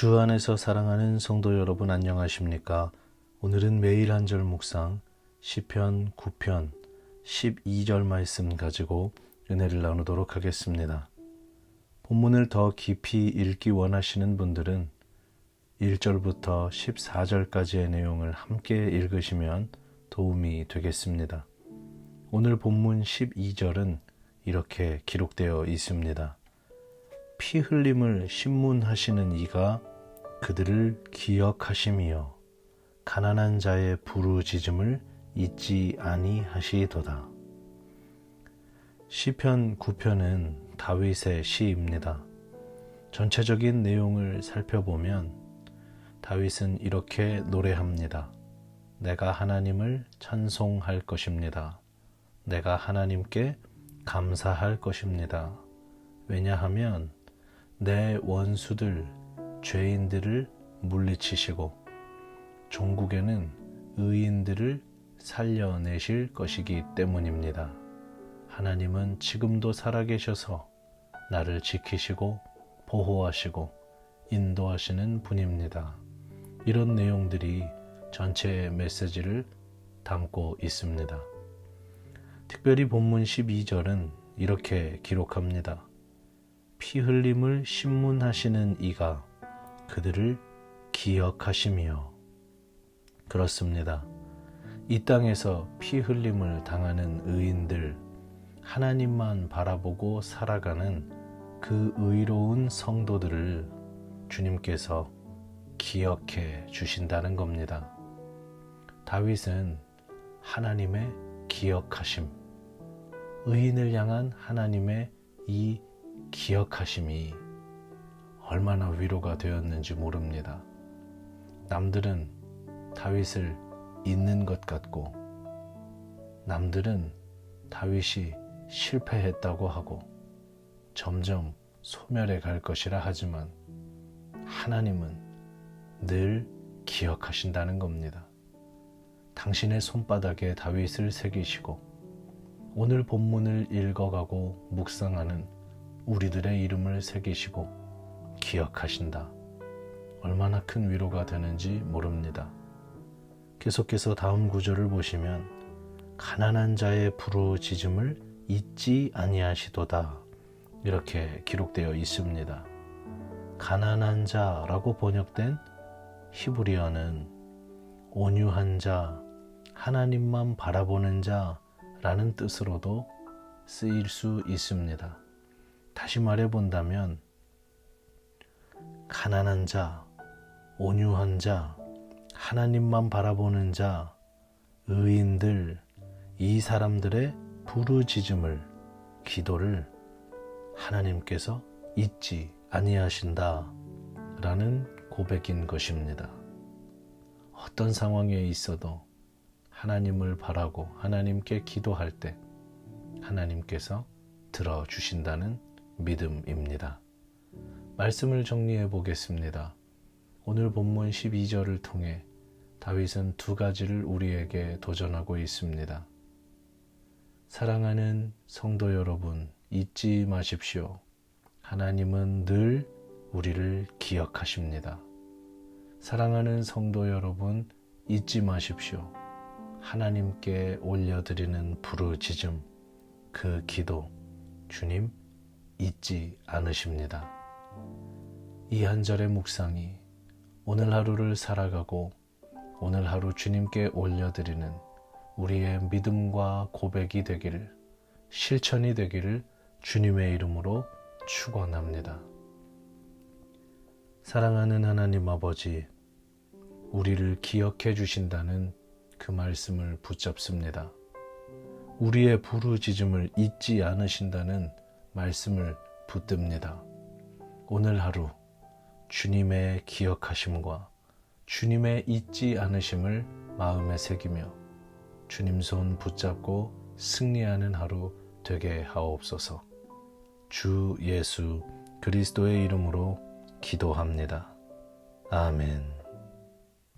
주 안에서 사랑하는 성도 여러분 안녕하십니까? 오늘은 매일 한 절 묵상 시편 9편 12절 말씀 가지고 은혜를 나누도록 하겠습니다. 본문을 더 깊이 읽기 원하시는 분들은 1절부터 14절까지의 내용을 함께 읽으시면 도움이 되겠습니다. 오늘 본문 12절은 이렇게 기록되어 있습니다. 피 흘림을 신문하시는 이가 그들을 기억하심이요 가난한 자의 부르짖음을 잊지 아니하시도다. 시편 9편은 다윗의 시입니다. 전체적인 내용을 살펴보면 다윗은 이렇게 노래합니다. 내가 하나님을 찬송할 것입니다. 내가 하나님께 감사할 것입니다. 왜냐하면 내 원수들, 죄인들을 물리치시고 종국에는 의인들을 살려내실 것이기 때문입니다. 하나님은 지금도 살아계셔서 나를 지키시고 보호하시고 인도하시는 분입니다. 이런 내용들이 전체의 메시지를 담고 있습니다. 특별히 본문 12절은 이렇게 기록합니다. 피 흘림을 신문하시는 이가 그들을 기억하시며 그렇습니다. 이 땅에서 피 흘림을 당하는 의인들, 하나님만 바라보고 살아가는 그 의로운 성도들을 주님께서 기억해 주신다는 겁니다. 다윗은 하나님의 기억하심, 의인을 향한 하나님의 이 기억하심이 얼마나 위로가 되었는지 모릅니다. 남들은 다윗을 잊는 것 같고, 남들은 다윗이 실패했다고 하고, 점점 소멸해 갈 것이라 하지만, 하나님은 늘 기억하신다는 겁니다. 당신의 손바닥에 다윗을 새기시고, 오늘 본문을 읽어가고 묵상하는 우리들의 이름을 새기시고 기억하신다. 얼마나 큰 위로가 되는지 모릅니다. 계속해서 다음 구절을 보시면 가난한 자의 부르짖음을 잊지 아니하시도다. 이렇게 기록되어 있습니다. 가난한 자라고 번역된 히브리어는 온유한 자, 하나님만 바라보는 자라는 뜻으로도 쓰일 수 있습니다. 다시 말해 본다면 가난한 자, 온유한 자, 하나님만 바라보는 자, 의인들, 이 사람들의 부르짖음을, 기도를 하나님께서 잊지 아니하신다 라는 고백인 것입니다. 어떤 상황에 있어도 하나님을 바라고 하나님께 기도할 때 하나님께서 들어주신다는 믿음입니다. 말씀을 정리해 보겠습니다. 오늘 본문 12절을 통해 다윗은 두 가지를 우리에게 도전하고 있습니다. 사랑하는 성도 여러분, 잊지 마십시오. 하나님은 늘 우리를 기억하십니다. 사랑하는 성도 여러분, 잊지 마십시오. 하나님께 올려드리는 부르짖음, 그 기도, 주님 잊지 않으십니다. 이 한 절의 묵상이 오늘 하루를 살아가고 오늘 하루 주님께 올려드리는 우리의 믿음과 고백이 되기를 실천이 되기를 주님의 이름으로 축원합니다. 사랑하는 하나님 아버지, 우리를 기억해 주신다는 그 말씀을 붙잡습니다. 우리의 부르짖음을 잊지 않으신다는 말씀을 붙듭니다. 오늘 하루 주님의 기억하심과 주님의 잊지 않으심을 마음에 새기며 주님 손 붙잡고 승리하는 하루 되게 하옵소서. 주 예수 그리스도의 이름으로 기도합니다. 아멘.